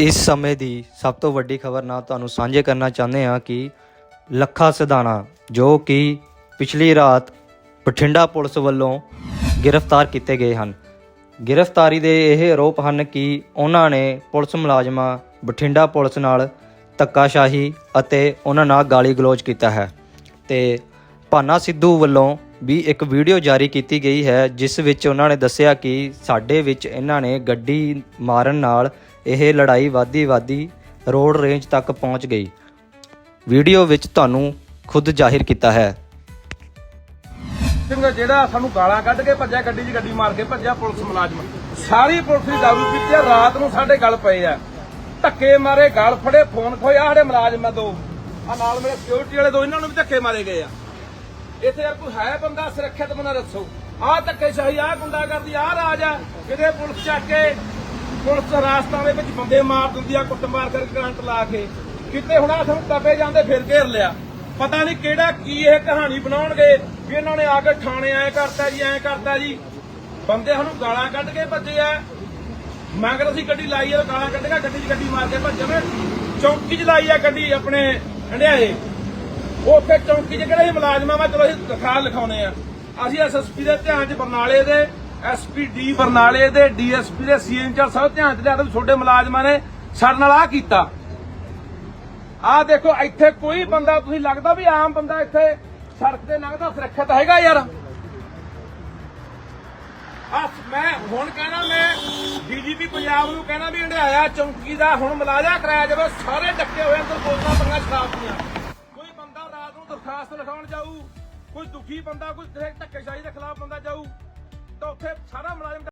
ਇਸ ਸਮੇਂ ਦੀ ਸਭ ਤੋਂ ਵੱਡੀ ਖਬਰ ਨਾਲ ਤੁਹਾਨੂੰ ਸਾਂਝੇ ਕਰਨਾ ਚਾਹੁੰਦੇ ਹਾਂ ਕਿ ਲੱਖਾ ਸਿਧਾਣਾ, ਜੋ ਕਿ ਪਿਛਲੀ ਰਾਤ ਬਠਿੰਡਾ ਪੁਲਿਸ ਵੱਲੋਂ ਗ੍ਰਿਫਤਾਰ ਕੀਤੇ ਗਏ ਹਨ। ਗ੍ਰਿਫਤਾਰੀ ਦੇ ਇਹ ਆਰੋਪ ਹਨ ਕਿ ਉਹਨਾਂ ਨੇ ਪੁਲਿਸ ਮੁਲਾਜ਼ਮਾਂ ਬਠਿੰਡਾ ਪੁਲਿਸ ਨਾਲ ਧੱਕਾਸ਼ਾਹੀ ਅਤੇ ਉਹਨਾਂ ਨਾਲ ਗਾਲੀ ਗਲੋਚ ਕੀਤਾ ਹੈ ਤੇ ਭਾਨਾ ਸਿੱਧੂ ਵੱਲੋਂ ਵੀ ਇੱਕ ਵੀਡੀਓ ਜਾਰੀ ਕੀਤੀ ਗਈ ਹੈ, ਜਿਸ ਵਿੱਚ ਉਹਨਾਂ ਨੇ ਦੱਸਿਆ ਕਿ ਸਾਡੇ ਵਿੱਚ ਇਹਨਾਂ ਨੇ ਗੱਡੀ ਮਾਰਨ ਨਾਲ ਇਹ ਲੜਾਈ ਵਾਦੀ ਵਾਦੀ ਰੋਡ ਰੇਂਜ ਤੱਕ ਪਹੁੰਚ ਗਈ। ਵੀਡੀਓ ਵਿੱਚ ਤੁਹਾਨੂੰ ਖੁਦ ਜ਼ਾਹਿਰ ਕੀਤਾ ਹੈ। ਸਿੰਘ, ਜਿਹੜਾ ਸਾਨੂੰ ਗਾਲਾਂ ਕੱਢ ਕੇ ਭੱਜਿਆ, ਗੱਡੀ 'ਚ ਗੱਡੀ ਮਾਰ ਕੇ ਭੱਜਿਆ ਪੁਲਿਸ ਮੁਲਾਜ਼ਮ, ਸਾਰੀ ਪੁਲਿਸ ਦੀ ਦਾਰੂ ਪੀਤੀ ਆ, ਰਾਤ ਨੂੰ ਸਾਡੇ ਗਲ ਪਏ ਆ। ਧੱਕੇ ਮਾਰੇ, ਗਲ ਫੜੇ, ਫੋਨ ਖੋਇਆ ਸਾਡੇ ਮੁਲਾਜ਼ਮਾਂ ਦੋ ਆ ਨਾਲ ਮੇਰੇ ਸਿਕਿਉਰਿਟੀ ਵਾਲੇ ਦੋ, ਇਹਨਾਂ ਨੂੰ ਵੀ ਧੱਕੇ ਮਾਰੇ ਗਏ ਆ। ਇੱਥੇ ਯਾਰ ਕੋਈ ਹੈ ਬੰਦਾ ਸੁਰੱਖਿਅਤ ਬੰਦਾ ਦੱਸੋ। ਆਹ ਧੱਕੇ ਸ਼ਾਹੀ ਆਹ ਗੁੰਡਾ ਕਰਦੀ ਆਹ ਰਾਜ ਆ। ਕਿਤੇ ਪੁਲਿਸ ਚੱਕ ਕੇ, ਪੁਲਿਸ ਰਾਸਤਾਂ ਦੇ ਵਿੱਚ ਬੰਦੇ ਮਾਰ ਦਿੰਦੀ ਆ, ਕੁੱਟਮਾਰ ਕਰਕੇ ਕਰੰਟ ਲਾ ਕੇ। ਕਿਤੇ ਹੁਣ ਆ ਸਾਨੂੰ ਤਪੇ ਜਾਂਦੇ ਫਿਰ ਘੇਰ ਲਿਆ। ਪਤਾ ਨਹੀਂ ਕਿਹੜਾ ਕੀ ਇਹ ਕਹਾਣੀ ਬਣਾਉਣਗੇ, ਵੀ ਇਹਨਾਂ ਨੇ ਆ ਕੇ ਥਾਣੇ ਐ ਕਰਤਾ ਜੀ, ਐ ਕਰਤਾ ਜੀ। ਬੰਦੇ ਸਾਨੂੰ ਗਾਲਾਂ ਕੱਢ ਕੇ ਭੱਜੇ ਆ। ਮਗਰ ਅਸੀਂ ਗੱਡੀ ਲਾਈ ਆ, ਗਾਲਾਂ ਕੱਢ ਕੇ ਗੱਡੀ 'ਚ ਗੱਡੀ ਮਾਰ ਕੇ ਭੱਜੇ ਨੇ ਚੌਂਕੀ 'ਚ ਲਾਈ ਆ ਗੱਡੀ ਆਪਣੇ, ਹੰਡਿਆਏ। ਉੱਥੇ ਚੌਂਕੀ 'ਚ ਕਿਹੜੇ ਮੁਲਾਜ਼ਮਾਂ ਵਾ ਚਲੋ ਅਸੀਂ ਦਰਖਾਸਤ ਲਿਖਾਉਨੇ ਆ। ਅਸੀਂ ਐਸਐਸਪੀ ਦੇ ਧਿਆਨ 'ਚ ਬਰਨਾਲੇ ਦੇ ਐਸਪੀ ਡੀ ਬਰਨਾਲੇ ਦੇ ਡੀਐਸਪੀ ਦੇ ਸੀਐਨਚਰ ਸਭ ਧਿਆਨ 'ਚ ਲਿਆ ਤੇ ਛੋਟੇ ਮੁਲਾਜ਼ਮਾਂ ਨੇ ਸਾਡੇ ਨਾਲ ਆ ਕੀਤਾ। ਆਹ ਦੇਖੋ, ਇੱਥੇ ਕੋਈ ਬੰਦਾ, ਤੁਸੀਂ ਲੱਗਦਾ ਵੀ ਆਮ ਬੰਦਾ ਇੱਥੇ ਸੜਕ ਤੇ ਲੰਘਦਾ, ਸੁਰੱਖਿਅਤ ਹੈਗਾ ਯਾਰ। ਆ ਮੈਂ ਹੁਣ ਕਹਿਣਾ, ਮੈਂ ਡੀਜੀਪੀ ਪੰਜਾਬ ਨੂੰ ਕਹਿਣਾ ਵੀ ਹੰਡਿਆਇਆ ਚੌਂਕੀ ਦਾ ਹੁਣ ਮਲਾਜਾ ਕਰਾਇਆ ਜਾਵੇ, ਸਾਰੇ ਡੱਕੇ ਹੋਏ ਅੰਦਰ ਬੋਤਲਾਂ ਪੰਗਾ ਸ਼ਰਾਬ ਦੀਆਂ। ਦਰਖਾਸਤ ਲਿਖਾਉਣ ਜਾਊ, ਕੋਈ ਦੁਖੀ ਬੰਦਾ, ਕੋਈ ਕਿਸੇ ਧੱਕੇਸ਼ਾਹੀ ਦੇ ਖਿਲਾਫ ਬੰਦਾ ਜਾਊ, ਤਾਂ ਉੱਥੇ ਸਾਰਾ ਮੁਲਾਜ਼ਮ